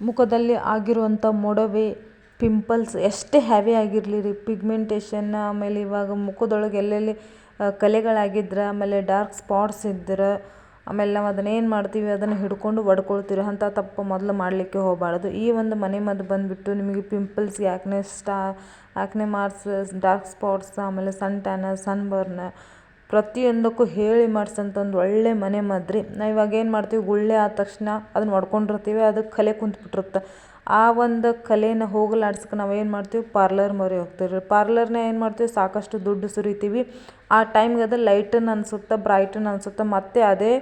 ಮುಖದಲ್ಲಿ ಆಗಿರುವಂಥ ಮೊಡವೆ ಪಿಂಪಲ್ಸ್ ಎಷ್ಟೇ ಹ್ಯಾವಿ ಆಗಿರಲಿ ರೀ ಪಿಗ್ಮೆಂಟೇಷನ್ ಆಮೇಲೆ ಇವಾಗ ಮುಖದೊಳಗೆ ಎಲ್ಲೆಲ್ಲಿ ಕಲೆಗಳಾಗಿದ್ರೆ, ಆಮೇಲೆ ಡಾರ್ಕ್ ಸ್ಪಾಟ್ಸ್ ಇದ್ರೆ, ಆಮೇಲೆ ನಾವು ಅದನ್ನ ಏನು ಮಾಡ್ತೀವಿ, ಅದನ್ನು ಹಿಡ್ಕೊಂಡು ಒಡ್ಕೊಳ್ತೀವಿ ಅಂಥ ತಪ್ಪು ಮೊದಲು ಮಾಡಲಿಕ್ಕೆ ಹೋಗಬಾರ್ದು. ಈ ಒಂದು ಮನೆ ಮದ್ದು ಬಂದುಬಿಟ್ಟು ನಿಮಗೆ ಪಿಂಪಲ್ಸ್ ಯಾಕ್ನೆ ಸ್ಟಾ ಆ್ಯಕ್ನೆ ಮಾರ್ಕ್ಸ್ ಡಾರ್ಕ್ ಸ್ಪಾಟ್ಸ್ ಆಮೇಲೆ ಸನ್ ಟ್ಯಾನ ಸನ್ ಬರ್ನ್ ಪ್ರತಿಯೊಂದಕ್ಕೂ ಹೇಳಿ ಮಾಡ್ಸೋಂಥ ಒಂದು ಒಳ್ಳೆ ಮನೆ ಮಾದರಿ. ನಾವು ಇವಾಗ ಏನು ಮಾಡ್ತೀವಿ, ಗುಳ್ಳೆ ಆದ ತಕ್ಷಣ ಅದನ್ನ ಒಡ್ಕೊಂಡಿರ್ತೀವಿ ಅದು ಕಲೆ ಕುಂತ್ಬಿಟ್ಟಿರುತ್ತೆ. ಆ ಒಂದು ಕಲೆನ ಹೋಗಲಾಡ್ಸಕ್ಕೆ ನಾವು ಏನು ಮಾಡ್ತೀವಿ, ಪಾರ್ಲರ್ ಮೊರೆ ಹೋಗ್ತೀವಿ ಪಾರ್ಲರ್ನ ಏನು ಮಾಡ್ತೀವಿ, ಸಾಕಷ್ಟು ದುಡ್ಡು ಸುರಿತೀವಿ. ಆ ಟೈಮ್ಗೆ ಅದು ಲೈಟನ್ ಅನ್ಸುತ್ತೆ, ಬ್ರೈಟನ್ ಅನ್ಸುತ್ತೆ, ಮತ್ತೆ ಅದೇ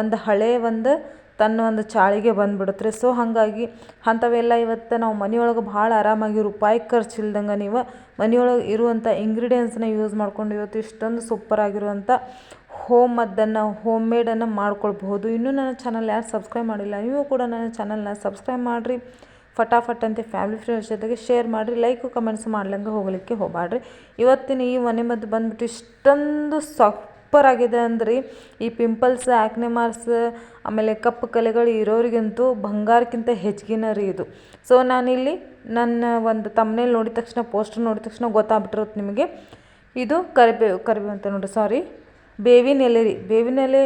ಒಂದು ಹಳೆ ಒಂದು ತನ್ನ ಒಂದು ಚಾಳಿಗೆ ಬಂದುಬಿಡುತ್ತೆ ರೀ. ಸೊ ಹಾಗಾಗಿ ಅಂಥವೆಲ್ಲ ಇವತ್ತು ನಾವು ಮನೆಯೊಳಗೆ ಭಾಳ ಆರಾಮಾಗಿ ರೂಪಾಯಿ ಖರ್ಚು ಇಲ್ದಂಗೆ ನೀವು ಮನೆಯೊಳಗೆ ಇರುವಂಥ ಇಂಗ್ರೀಡಿಯೆಂಟ್ಸನ್ನ ಯೂಸ್ ಮಾಡ್ಕೊಂಡು ಇವತ್ತು ಇಷ್ಟೊಂದು ಸೂಪರಾಗಿರುವಂಥ ಹೋಮ್ ಮದ್ದನ್ನು ಹೋಮ್ ಮೇಡನ್ನು ಮಾಡ್ಕೊಳ್ಬಹುದು. ಇನ್ನೂ ನನ್ನ ಚಾನಲ್ ಯಾರು ಸಬ್ಸ್ಕ್ರೈಬ್ ಮಾಡಿಲ್ಲ, ನೀವು ಕೂಡ ನನ್ನ ಚಾನಲ್ನ ಸಬ್ಸ್ಕ್ರೈಬ್ ಮಾಡಿರಿ. ಫಟಾಫಟ್ ಅಂತ ಫ್ಯಾಮಿಲಿ ಫ್ರೆಂಡ್ಸ್ ಜೊತೆಗೆ ಶೇರ್ ಮಾಡಿರಿ. ಲೈಕು ಕಮೆಂಟ್ಸ್ ಮಾಡ್ಲಂಗೆ ಹೋಗಲಿಕ್ಕೆ ಹೋಗಬೇಡ್ರಿ ಇವತ್ತಿನ ಈ ಮನೆ ಮದ್ದು ಬಂದ್ಬಿಟ್ಟು ಇಷ್ಟೊಂದು ಸೂಪರ್ ಆಗಿದೆ ಅಂದ್ರೆ. ಈ ಪಿಂಪಲ್ಸ್ ಆ್ಯಕ್ನೆ ಮಾರ್ಸ್ ಆಮೇಲೆ ಕಪ್ಪು ಕಲೆಗಳು ಇರೋರಿಗಂತೂ ಬಂಗಾರಕ್ಕಿಂತ ಹೆಚ್ಚಿಗೆನ ರೀ ಇದು. ಸೊ ನಾನಿಲ್ಲಿ ನನ್ನ ಒಂದು ತಮ್ಮನೇಲಿ ನೋಡಿದ ತಕ್ಷಣ ಪೋಸ್ಟರ್ ನೋಡಿದ ತಕ್ಷಣ ಗೊತ್ತಾಗ್ಬಿಟ್ಟಿರುತ್ತೆ ನಿಮಗೆ. ಇದು ಕರಿಬೇವು ಕರಿಬೇವು ಅಂತ ನೋಡಿರಿ ಸಾರಿ ಬೇವಿನ ಎಲೆ ರೀ. ಬೇವಿನ ಎಲೆ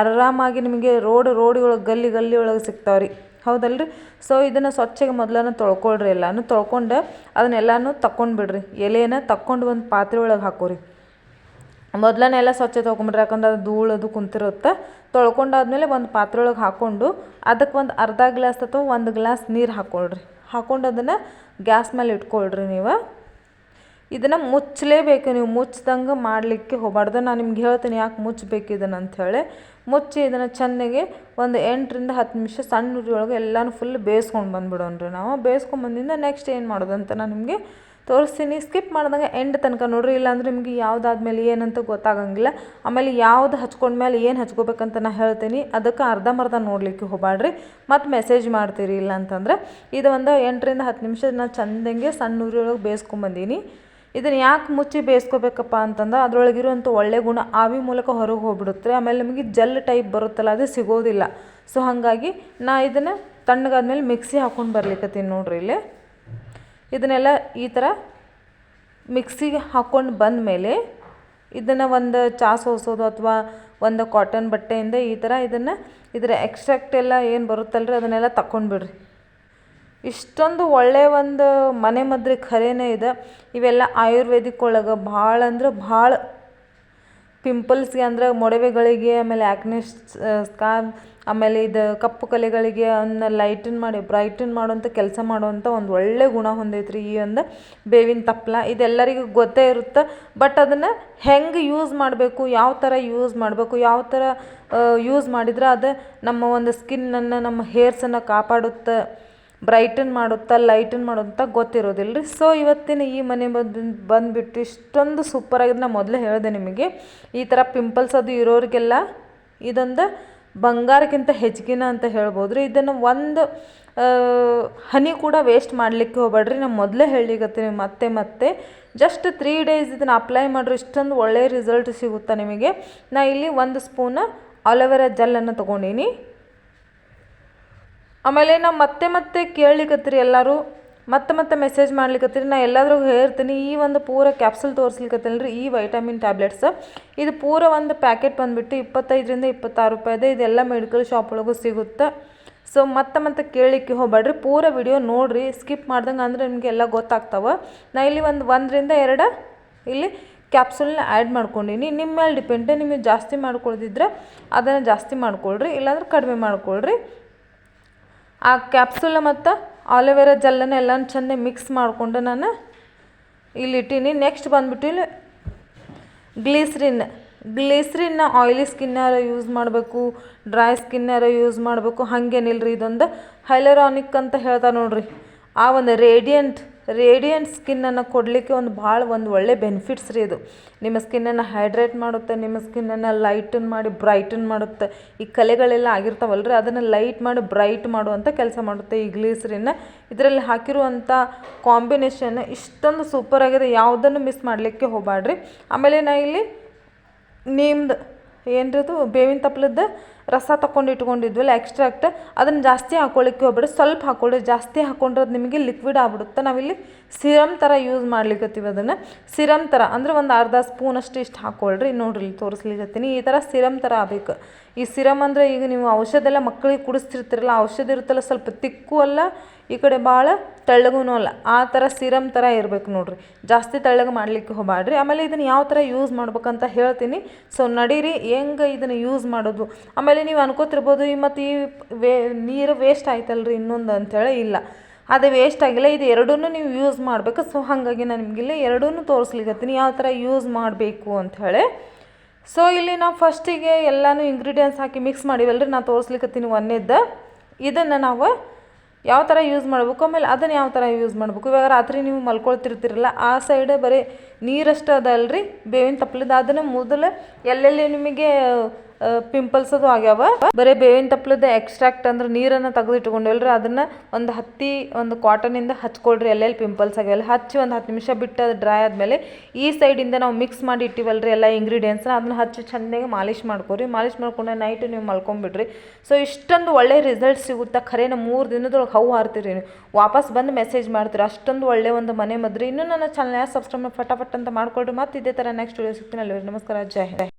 ಆರಾಮಾಗಿ ನಿಮಗೆ ರೋಡ್ ರೋಡ್ ಒಳಗೆ, ಗಲ್ಲಿ ಗಲ್ಲಿ ಒಳಗೆ ಸಿಗ್ತಾವೆ ರೀ ಹೌದಲ್ರಿ? ಸೊ ಇದನ್ನು ಸ್ವಚ್ಛಗೆ ಮೊದಲನ್ನು ತೊಳ್ಕೊಳ್ರಿ ಎಲ್ಲನೂ. ತೊಳ್ಕೊಂಡು ಅದನ್ನೆಲ್ಲನೂ ತಕ್ಕೊಂಡು ಬಿಡ್ರಿ ಎಲೆನ ತಕ್ಕೊಂಡು ಒಂದು ಪಾತ್ರೆ ಒಳಗೆ ಹಾಕೋರಿ. ಮೊದಲನೇ ಎಲ್ಲ ಸ್ವಚ್ಛ ತೊಗೊಂಬಿಡ್ರಿ ಯಾಕಂದ್ರೆ ಅದು ಧೂಳು ಅದು ಕುಂತಿರುತ್ತೆ. ತೊಳ್ಕೊಂಡಾದ್ಮೇಲೆ ಒಂದು ಪಾತ್ರೆ ಒಳಗೆ ಹಾಕ್ಕೊಂಡು ಅದಕ್ಕೆ ಒಂದು ಅರ್ಧ ಗ್ಲಾಸ್ ಅಥವಾ ಒಂದು ಗ್ಲಾಸ್ ನೀರು ಹಾಕ್ಕೊಳ್ರಿ ಹಾಕ್ಕೊಂಡು ಅದನ್ನು ಗ್ಯಾಸ್ ಮೇಲೆ ಇಟ್ಕೊಳ್ರಿ ನೀವು. ಇದನ್ನು ಮುಚ್ಚಲೇಬೇಕು ನೀವು. ಮುಚ್ಚಿದಂಗೆ ಮಾಡಲಿಕ್ಕೆ ಹೋಗಬಾರ್ದು. ನಾನು ನಿಮ್ಗೆ ಹೇಳ್ತೀನಿ ಯಾಕೆ ಮುಚ್ಚಬೇಕು ಇದನ್ನು ಅಂಥೇಳಿ ಮುಚ್ಚಿ ಇದನ್ನು ಚೆನ್ನಾಗಿ ಒಂದು ಎಂಟರಿಂದ ಹತ್ತು ನಿಮಿಷ ಸಣ್ಣ ಉರಿ ಒಳಗೆ ಎಲ್ಲನೂ ಫುಲ್ ಬೇಯಿಸ್ಕೊಂಡು ಬಂದ್ಬಿಡೋಣ್ರಿ ನಾವು. ಬೇಯಿಸ್ಕೊಂಡು ಬಂದಿಂದ ನೆಕ್ಸ್ಟ್ ಏನು ಮಾಡೋದು ಅಂತ ನಾನು ನಿಮಗೆ ತೋರಿಸ್ತೀನಿ. ಸ್ಕಿಪ್ ಮಾಡ್ದಂಗೆ ಎಂಡ್ ತನಕ ನೋಡ್ರಿ. ಇಲ್ಲಾಂದ್ರೆ ನಿಮಗೆ ಯಾವುದಾದ್ಮೇಲೆ ಏನಂತ ಗೊತ್ತಾಗಂಗಿಲ್ಲ. ಆಮೇಲೆ ಯಾವ್ದು ಹಚ್ಕೊಂಡ್ಮೇಲೆ ಏನು ಹಚ್ಕೋಬೇಕಂತ ನಾನು ಹೇಳ್ತೀನಿ. ಅದಕ್ಕೆ ಅರ್ಧಂಬರ್ಧ ನೋಡಲಿಕ್ಕೆ ಹೋಗಬೇಡ್ರಿ ಮತ್ತು ಮೆಸೇಜ್ ಮಾಡ್ತೀರಿ ಇಲ್ಲ ಅಂತಂದ್ರೆ. ಇದು ಒಂದು ಎಂಟರಿಂದ ಹತ್ತು ನಿಮಿಷ ನಾನು ಚಂದಂಗೆ ಸಣ್ಣ ಉರಿಯೊಳಗೆ ಬೇಯಿಸ್ಕೊಂಬಂದೀನಿ ಇದನ್ನು ಯಾಕೆ ಮುಚ್ಚಿ ಬೇಯಿಸ್ಕೋಬೇಕಪ್ಪ ಅಂತಂದ್ರೆ ಅದರೊಳಗಿರುವಂಥ ಒಳ್ಳೆ ಗುಣ ಆವಿ ಮೂಲಕ ಹೊರಗೆ ಹೋಗ್ಬಿಡುತ್ತೆ. ಆಮೇಲೆ ನಿಮಗೆ ಜೆಲ್ ಟೈಪ್ ಬರುತ್ತಲ್ಲ, ಅದು ಸಿಗೋದಿಲ್ಲ. ಸೊ ಹಾಗಾಗಿ ನಾ ಇದನ್ನು ತಣ್ಣಗಾದ್ಮೇಲೆ ಮಿಕ್ಸಿ ಹಾಕ್ಕೊಂಡು ಬರ್ಲಿಕ್ಕತ್ತೀನಿ ನೋಡ್ರಿ ಇಲ್ಲಿ. ಇದನ್ನೆಲ್ಲ ಈ ಥರ ಮಿಕ್ಸಿಗೆ ಹಾಕ್ಕೊಂಡು ಬಂದಮೇಲೆ ಇದನ್ನು ಒಂದು ಚಾ ಸೋಸೋದು ಅಥವಾ ಒಂದು ಕಾಟನ್ ಬಟ್ಟೆಯಿಂದ ಈ ಥರ ಇದನ್ನು ಇದರ ಎಕ್ಸ್ಟ್ರಾಕ್ಟ್ ಎಲ್ಲ ಏನು ಬರುತ್ತಲ್ರಿ ಅದನ್ನೆಲ್ಲ ತಕ್ಕೊಂಡ್ಬಿಡ್ರಿ ಇಷ್ಟೊಂದು ಒಳ್ಳೆಯ ಒಂದು ಮನೆ ಮದ್ರಿ ಖರೇನೇ ಇದೆ. ಇವೆಲ್ಲ ಆಯುರ್ವೇದಿಕ್ ಒಳಗೆ ಭಾಳ ಅಂದ್ರೆ ಭಾಳ. ಪಿಂಪಲ್ಸ್ಗೆ ಅಂದ್ರೆ ಮೊಡವೆಗಳಿಗೆ ಆಮೇಲೆ ಆ್ಯಕ್ನೆ ಸ್ಕಾರ್ ಆಮೇಲೆ ಇದು ಕಪ್ಪು ಕಲೆಗಳಿಗೆ ಅನ್ನ ಲೈಟನ್ ಮಾಡಿ ಬ್ರೈಟನ್ ಮಾಡುವಂಥ ಕೆಲಸ ಮಾಡುವಂಥ ಒಂದು ಒಳ್ಳೆಯ ಗುಣ ಹೊಂದೈತ್ರಿ ಈ ಒಂದು ಬೇವಿನ ತಪ್ಪಲ ಇದೆಲ್ಲರಿಗೂ ಗೊತ್ತೇ ಇರುತ್ತೆ ಬಟ್ ಅದನ್ನು ಹೆಂಗೆ ಯೂಸ್ ಮಾಡಬೇಕು, ಯಾವ ಥರ ಯೂಸ್ ಮಾಡಬೇಕು, ಯಾವ ಥರ ಯೂಸ್ ಮಾಡಿದ್ರೆ ಅದು ನಮ್ಮ ಒಂದು ಸ್ಕಿನ್ನನ್ನು ನಮ್ಮ ಹೇರ್ಸನ್ನು ಕಾಪಾಡುತ್ತೆ ಬ್ರೈಟನ್ ಮಾಡುತ್ತಾ ಲೈಟನ್ ಮಾಡುತ್ತಾ ಗೊತ್ತಿರೋದಿಲ್ಲ ರೀ ಸೊ ಇವತ್ತಿನ ಈ ಮನೆ ಬಂದು, ಬಂದುಬಿಟ್ಟು ಇಷ್ಟೊಂದು ಸೂಪರಾಗಿದೆ ನಾನು ಮೊದಲೇ ಹೇಳಿದೆ ನಿಮಗೆ. ಈ ಥರ ಪಿಂಪಲ್ಸ್ ಅದು ಇರೋರಿಗೆಲ್ಲ ಇದೊಂದು ಬಂಗಾರಕ್ಕಿಂತ ಹೆಚ್ಚಿಗೆನ ಅಂತ ಹೇಳ್ಬೋದು ರೀ. ಇದನ್ನು ಒಂದು ಹನಿ ಕೂಡ ವೇಸ್ಟ್ ಮಾಡಲಿಕ್ಕೆ ಹೋಗಬೇಡ್ರಿ. ನಾನು ಮೊದಲೇ ಹೇಳಿಗತ್ತೀನಿ ಮತ್ತೆ ಮತ್ತೆ. ಜಸ್ಟ್ ತ್ರೀ ಡೇಸ್ ಇದನ್ನು ಅಪ್ಲೈ ಮಾಡಿದ್ರೆ ಇಷ್ಟೊಂದು ಒಳ್ಳೆಯ ರಿಸಲ್ಟ್ ಸಿಗುತ್ತೆ ನಿಮಗೆ. ನಾ ಇಲ್ಲಿ ಒಂದು ಸ್ಪೂನ್ ಅಲೋವೆರಾ ಜೆಲ್ಲನ್ನು ತೊಗೊಂಡೀನಿ. ಆಮೇಲೆ ನಾವು ಮತ್ತೆ ಮತ್ತೆ ಕೇಳಲಿಕತ್ತೀರಿ ಎಲ್ಲರೂ ಮತ್ತೆ ಮತ್ತೆ ಮೆಸೇಜ್ ಮಾಡ್ಲಿಕತ್ತೀರಿ. ನಾ ಎಲ್ಲಾದ್ರೂ ಹೇಳ್ತೀನಿ, ಈ ಒಂದು ಪೂರ ಕ್ಯಾಪ್ಸುಲ್ ತೋರಿಸ್ಲಿಕತ್ತೀನಿ ರೀ ಈ ವೈಟಮಿನ್ ಟ್ಯಾಬ್ಲೆಟ್ಸ್ ಇದು ಪೂರ ಒಂದು ಪ್ಯಾಕೆಟ್ ಬಂದುಬಿಟ್ಟು ಇಪ್ಪತ್ತೈದರಿಂದ ಇಪ್ಪತ್ತಾರು ರೂಪಾಯಿದೆ ಇದೆಲ್ಲ ಮೆಡಿಕಲ್ ಶಾಪ್ ಒಳಗೂ ಸಿಗುತ್ತೆ. ಸೊ ಮತ್ತೆ ಮತ್ತೆ ಕೇಳಲಿಕ್ಕೆ ಹೋಗ್ಬೇಡ್ರಿ. ಪೂರ ವಿಡಿಯೋ ನೋಡಿರಿ ಸ್ಕಿಪ್ ಮಾಡ್ದಂಗೆ ಅಂದರೆ ನಿಮಗೆಲ್ಲ ಗೊತ್ತಾಗ್ತಾವೆ. ನಾ ಇಲ್ಲಿ ಒಂದು ಒಂದರಿಂದ ಎರಡು ಇಲ್ಲಿ ಕ್ಯಾಪ್ಸುಲ್ನ ಆ್ಯಡ್ ಮಾಡ್ಕೊಂಡಿನಿ. ನಿಮ್ಮ ಮೇಲೆ ಡಿಪೆಂಡ್ ನಿಮಗೆ ಜಾಸ್ತಿ ಮಾಡ್ಕೊಳ್ದಿದ್ರೆ ಅದನ್ನು ಜಾಸ್ತಿ ಮಾಡ್ಕೊಳ್ರಿ, ಇಲ್ಲಾಂದ್ರೆ ಕಡಿಮೆ ಮಾಡ್ಕೊಳ್ರಿ. ಆ ಕ್ಯಾಪ್ಸುಲ್ ಮತ್ತು ಆಲೋವೆರಾ ಜೆಲ್ಲನ್ನು ಎಲ್ಲನೂ ಚೆಂದ ಮಿಕ್ಸ್ ಮಾಡಿಕೊಂಡು ನಾನು ಇಲ್ಲಿ ಇಟ್ಟೀನಿ. ನೆಕ್ಸ್ಟ್ ಬಂದ್ಬಿಟ್ಟು ಇಲ್ಲಿ ಗ್ಲೀಸ್ರಿನ್. ಗ್ಲೀಸ್ರಿನ್ನ ಆಯ್ಲಿ ಸ್ಕಿನ್ನಾರ ಯೂಸ್ ಮಾಡಬೇಕು? ಡ್ರೈ ಸ್ಕಿನ್ನಾರ ಯೂಸ್ ಮಾಡಬೇಕು? ಹಾಗೇನಿಲ್ಲ ರೀ ಇದೊಂದು? ಹೈಲರಾನಿಕ್ ಅಂತ ಹೇಳ್ತಾರೆ ನೋಡಿರಿ. ಆ ಒಂದು ರೇಡಿಯಂಟ್ ರೇಡಿಯಂಟ್ ಸ್ಕಿನ್ನನ್ನು ಕೊಡಲಿಕ್ಕೆ ಒಂದು ಭಾಳ ಒಂದು ಒಳ್ಳೆ ಬೆನಿಫಿಟ್ಸ್ ರೀ ಇದು ನಿಮ್ಮ ಸ್ಕಿನ್ನನ್ನು ಹೈಡ್ರೇಟ್ ಮಾಡುತ್ತೆ, ನಿಮ್ಮ ಸ್ಕಿನ್ನನ್ನು ಲೈಟನ್ ಮಾಡಿ ಬ್ರೈಟನ್ ಮಾಡುತ್ತೆ. ಈ ಕಲೆಗಳೆಲ್ಲ ಆಗಿರ್ತಾವಲ್ಲ ರೀ ಅದನ್ನು ಲೈಟ್ ಮಾಡಿ ಬ್ರೈಟ್ ಮಾಡುವಂಥ ಕೆಲಸ ಮಾಡುತ್ತೆ ಈ ಗ್ಲೀಸ್ರಿನ. ಇದರಲ್ಲಿ ಹಾಕಿರುವಂಥ ಕಾಂಬಿನೇಷನ್ ಇಷ್ಟೊಂದು ಸೂಪರ್ ಆಗಿದೆ, ಯಾವುದನ್ನು ಮಿಸ್ ಮಾಡಲಿಕ್ಕೆ ಹೋಗಬೇಡ್ರಿ ಆಮೇಲೆ ನಾ ಇಲ್ಲಿ ನೇಮ್ದು ಏನ್ರದು ಬೇವಿನ ತಪ್ಲದ್ದು? ರಸ ತಗೊಂಡು ಇಟ್ಕೊಂಡಿದ್ವಲ್ಲ ಎಕ್ಸ್ಟ್ರಾಕ್ಟ್ ಅದನ್ನು ಜಾಸ್ತಿ ಹಾಕೊಳ್ಳಿಕ್ಕೆ ಹೋಗ್ಬೇಡಿ. ಸ್ವಲ್ಪ ಹಾಕೊಳ್ಳಿ, ಜಾಸ್ತಿ ಹಾಕೊಂಡ್ರೆ ನಿಮಗೆ ಲಿಕ್ವಿಡ್ ಆಗ್ಬಿಡುತ್ತೆ. ನಾವಿಲ್ಲಿ ಸಿರಮ್ ಥರ ಯೂಸ್ ಮಾಡ್ಲಿಕ್ಕತ್ತೀವಿ ಅದನ್ನು. ಸಿರಮ್ ಥರ ಅಂದರೆ ಒಂದು ಅರ್ಧ ಸ್ಪೂನಷ್ಟು ಇಷ್ಟು ಹಾಕ್ಕೊಳ್ರಿ ನೋಡ್ರಿ, ಇಲ್ಲಿ ತೋರಿಸ್ಲಿಕತ್ತೀನಿ ಈ ಥರ ಸಿರಮ್ ಥರ ಆಗಬೇಕು. ಈ ಸಿರಮ್ ಅಂದರೆ ಈಗ ನೀವು ಔಷಧ ಎಲ್ಲ ಮಕ್ಕಳಿಗೆ ಕುಡಿಸ್ತಿರ್ತೀರಲ್ಲ, ಔಷಧ ಇರುತ್ತಲ್ಲ, ಸ್ವಲ್ಪ ತಿಕ್ಕು ಅಲ್ಲ, ಈ ಕಡೆ ಭಾಳ ತೆಳ್ಳಗೂ ಅಲ್ಲ. ಆ ಥರ ಸಿರಮ್ ಥರ ಇರಬೇಕು ನೋಡ್ರಿ. ಜಾಸ್ತಿ ತೆಳ್ಳಗೆ ಮಾಡ್ಲಿಕ್ಕೆ ಹೋಗಬೇಡ್ರಿ ಆಮೇಲೆ ಇದನ್ನು ಯಾವ ಥರ ಯೂಸ್ ಮಾಡ್ಬೇಕಂತ ಹೇಳ್ತೀನಿ. ಸೊ ನಡೀರಿ, ಹೆಂಗೆ ಇದನ್ನು ಯೂಸ್ ಮಾಡೋದು? ಆಮೇಲೆ ನೀವು ಅನ್ಕೋತಿರ್ಬೋದು, ಈ ಮತ್ತು ಈ ವೇ, ನೀರು ವೇಸ್ಟ್ ಆಯ್ತಲ್ರಿ, ಇನ್ನೊಂದು ಅಂಥೇಳಿ ಇಲ್ಲ. ಅದು ವೇಸ್ಟ್ ಆಗಿಲ್ಲ, ಇದು ಎರಡೂ ನೀವು ಯೂಸ್ ಮಾಡಬೇಕು. ಸೊ ಹಾಗಾಗಿ ನಾನು ನಿಮಗಿಲ್ಲ ಎರಡೂ ತೋರಿಸ್ಲಿಕತ್ತೀನಿ. ಯಾವ ಥರ ಯೂಸ್ ಮಾಡಬೇಕು ಅಂಥೇಳಿ ಸೊ ಇಲ್ಲಿ ನಾವು ಫಸ್ಟಿಗೆ ಎಲ್ಲನೂ ಇಂಗ್ರೀಡಿಯೆಂಟ್ಸ್ ಹಾಕಿ ಮಿಕ್ಸ್ ಮಾಡಿವಲ್ರಿ, ನಾನು ತೋರಿಸ್ಲಿಕತ್ತೀನಿ ಒಂದೇದ್ದು. ಇದನ್ನು ನಾವು ಯಾವ ಥರ ಯೂಸ್ ಮಾಡಬೇಕು, ಆಮೇಲೆ ಅದನ್ನು ಯಾವ ಥರ ಯೂಸ್ ಮಾಡಬೇಕು. ಇವಾಗ ರಾತ್ರಿ ನೀವು ಮಲ್ಕೊಳ್ತಿರ್ತೀರಲ್ಲ, ಆ ಸೈಡ್ ಬರೀ ನೀರಷ್ಟು ಅದಲ್ರಿ, ಬೇವಿನ ತಪ್ಪಲಿದ ಅದನ್ನು ಮೊದಲು ಎಲ್ಲೆಲ್ಲಿ ನಿಮಗೆ ಪಿಂಪಲ್ಸ್ ಅದು ಆಗ್ಯಾವ. ಬರೇ ಬೇವಿನ ತಪ್ಪಲದ ಎಕ್ಸ್ಟ್ರಾಕ್ಟ್ ಅಂದ್ರೆ ನೀರನ್ನು ತೆಗೆದು ಇಟ್ಕೊಂಡಿಲ್ರಿ ಅದನ್ನ ಒಂದು ಹತ್ತಿ, ಒಂದು ಕಾಟನಿಂದ ಹಚ್ಕೊಳ್ರಿ, ಎಲ್ಲೆಲ್ಲಿ ಪಿಂಪಲ್ಸ್ ಆಗ್ಯಾವಲ್ಲ ಹಚ್ಚಿ ಒಂದು ಹತ್ತು ನಿಮಿಷ ಬಿಟ್ಟು ಅದು ಡ್ರೈ ಆದಮೇಲೆ ಈ ಸೈಡಿಂದ ನಾವು ಮಿಕ್ಸ್ ಮಾಡಿ ಇಟ್ಟಿವಲ್ರಿ ಎಲ್ಲ ಇಂಗ್ರೀಡಿಯೆಂಟ್ಸ್ನ ಅದನ್ನ ಹಚ್ಚಿ ಚೆನ್ನಾಗಿ ಮಾಲಿಶ್ ಮಾಡ್ಕೊರಿ. ಮಾಲಿಶ್ ಮಾಡ್ಕೊಂಡೆ ನೈಟ್ ನೀವು ಮಲ್ಕೊಂಬಿಡ್ರಿ. ಸೊ ಇಷ್ಟೊಂದು ಒಳ್ಳೆ ರಿಸಲ್ಟ್ ಸಿಗುತ್ತಾ? ಖರೇನ ಮೂರು ದಿನದೊಳಗೆ ಹೌ ಹಾರ್ತೀರಿ ನೀವು. ವಾಪಸ್ ಬಂದು ಮೆಸೇಜ್ ಮಾಡ್ತೀರಿ. ಅಷ್ಟೊಂದು ಒಳ್ಳೆ ಒಂದು ಮನೆ ಮದ್ರಿ. ಇನ್ನೂ ನನ್ನ ಚಾನಲ್ ಸಬ್ಸ್ಕ್ರೈಬ್ ಫಟಾಫಟ್ ಅಂತ ಮಾಡ್ಕೊಳ್ರಿ. ಮತ್ತೆ ಇದೇ ಥರ ನೆಕ್ಸ್ಟ್ ವಿಡಿಯೋ ಸಿಗ್ತೀನಿ ಅಲ್ಲಿ ನಮಸ್ಕಾರ. ಜಯ